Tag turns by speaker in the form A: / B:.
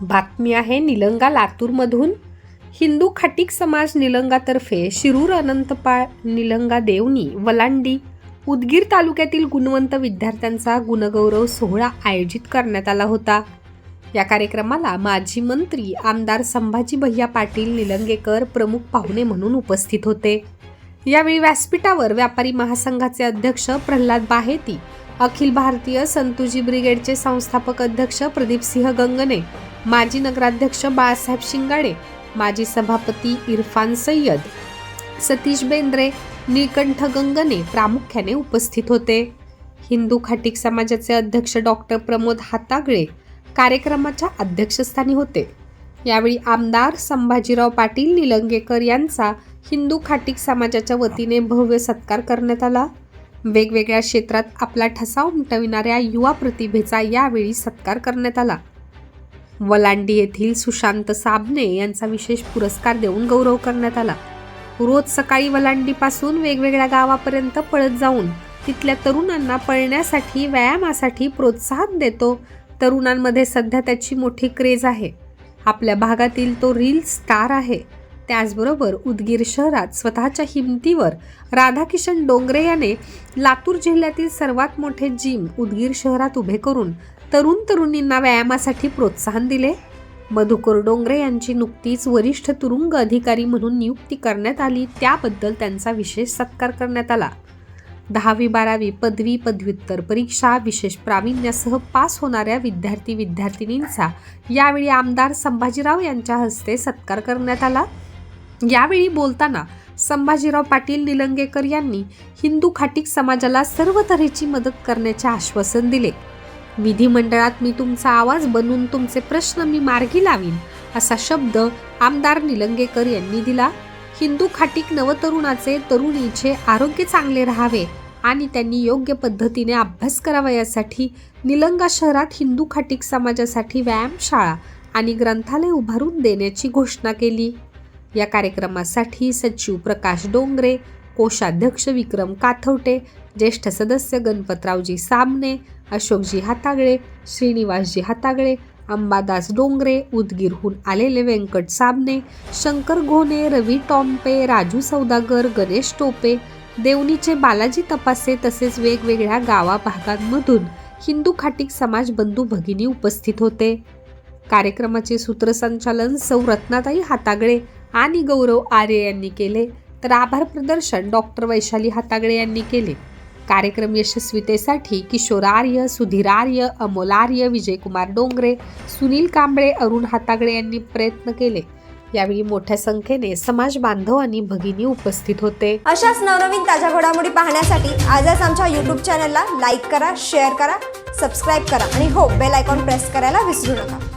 A: बातमी आहे निलंगा लातूरमधून. हिंदू खाटीक समाज निलंगातर्फे शिरूर अनंतपाळ निलंगा देवणी वलांडी उदगीर तालुक्यातील गुणवंत विद्यार्थ्यांचा गुणगौरव सोहळा आयोजित करण्यात आला होता. या कार्यक्रमाला माजी मंत्री आमदार संभाजी भैया पाटील निलंगेकर प्रमुख पाहुणे म्हणून उपस्थित होते. यावेळी व्यासपीठावर व्यापारी महासंघाचे अध्यक्ष प्रल्हाद बाहेती अखिल भारतीय संतुजी ब्रिगेडचे संस्थापक अध्यक्ष प्रदीपसिंह गंगने माजी नगराध्यक्ष बाळासाहेब शिंगाडे माजी सभापती इरफान सय्यद सतीश बेंद्रे निळकंठ गंगने प्रामुख्याने उपस्थित होते. हिंदू खाटीक समाजाचे अध्यक्ष डॉक्टर प्रमोद हातागळे कार्यक्रमाच्या अध्यक्षस्थानी होते. यावेळी आमदार संभाजीराव पाटील निलंगेकर यांचा हिंदू खाटीक समाजाच्या वतीने भव्य सत्कार करण्यात आला. वेगवेगळ्या क्षेत्रात आपला ठसा उमटविणाऱ्या युवा प्रतिभेचा यावेळी सत्कार करण्यात आला. वलांडी येथील सुशांत साबणे यांचा विशेष पुरस्कार देऊन गौरव करण्यात आला. रोज सकाळी वलांडीपासून वेगवेगळ्या गावापर्यंत पळत जाऊन तिथल्या तरुणांना पळण्यासाठी व्यायामासाठी प्रोत्साहन देतो. तरुणांमध्ये सध्या त्याची मोठी क्रेज आहे. आपल्या भागातील तो रील स्टार आहे. त्याचबरोबर उदगीर शहरात स्वतःच्या हिमतीवर राधाकिशन डोंगरे याने लातूर जिल्ह्यातील सर्वात मोठे जिम उदगीर शहरात उभे करून तरुण तरुणींना व्यायामासाठी प्रोत्साहन दिले. मधुकर डोंगरे यांची नुकतीच वरिष्ठ तुरुंग अधिकारी म्हणून नियुक्ती करण्यात आली. त्याबद्दल त्यांचा विशेष सत्कार करण्यात आला. दहावी बारावी पदवी पदव्युत्तर परीक्षा विशेष प्रावीण्यासह पास होणाऱ्या विद्यार्थी विद्यार्थिनींचा यावेळी आमदार संभाजीराव यांच्या हस्ते सत्कार करण्यात आला. यावेळी बोलताना संभाजीराव पाटील निलंगेकर यांनी हिंदू खाटीक समाजाला सर्व तऱ्हेची मदत करण्याचे आश्वासन दिले. विधिमंडळात मी तुमचा आवाज बनून तुमचे प्रश्न मी मार्गी लावीन असा शब्द आमदार निलंगेकर यांनी दिला. हिंदू खाटीक नवतरुणाचे तरुणीचे आरोग्य चांगले राहावे आणि त्यांनी योग्य पद्धतीने अभ्यास करावा यासाठी निलंगा शहरात हिंदू खाटीक समाजासाठी व्यायामशाळा आणि ग्रंथालय उभारून देण्याची घोषणा केली. या कार्यक्रमासाठी सचिव प्रकाश डोंगरे कोषाध्यक्ष विक्रम काथवटे ज्येष्ठ सदस्य गणपतरावजी सामने अशोकजी हातागळे श्रीनिवासजी हातागळे अंबादास डोंगरे उदगीरहून आलेले व्यंकट साबने शंकर घोणे रवी टॉम्पे राजू सौदागर गणेश टोपे देवणीचे बालाजी तपासे तसेच वेगवेगळ्या गावाभागांमधून हिंदू खाटिक समाज बंधू भगिनी उपस्थित होते. कार्यक्रमाचे सूत्रसंचालन सौ रत्नाताई हातागळे आणि गौरव आर्य यांनी केले. तर आभार प्रदर्शन डॉक्टर वैशाली हातागळे यांनी केले. कार्यक्रम यशस्वीतेसाठी किशोरार्य सुधीरार्य अमोलार्य विजयकुमार डोंगरे सुनील कांबळे अरुण हातागळे यांनी प्रयत्न केले. यावेळी मोठ्या संख्येने समाज बांधव आणि भगिनी उपस्थित होते.
B: अशाच नवनवीन ताज्या घडामोडी पाहण्यासाठी आजच आमच्या यूट्यूब चॅनलला लाईक करा शेअर करा सबस्क्राईब करा आणि हो बेल आयकॉन प्रेस करायला विसरू नका.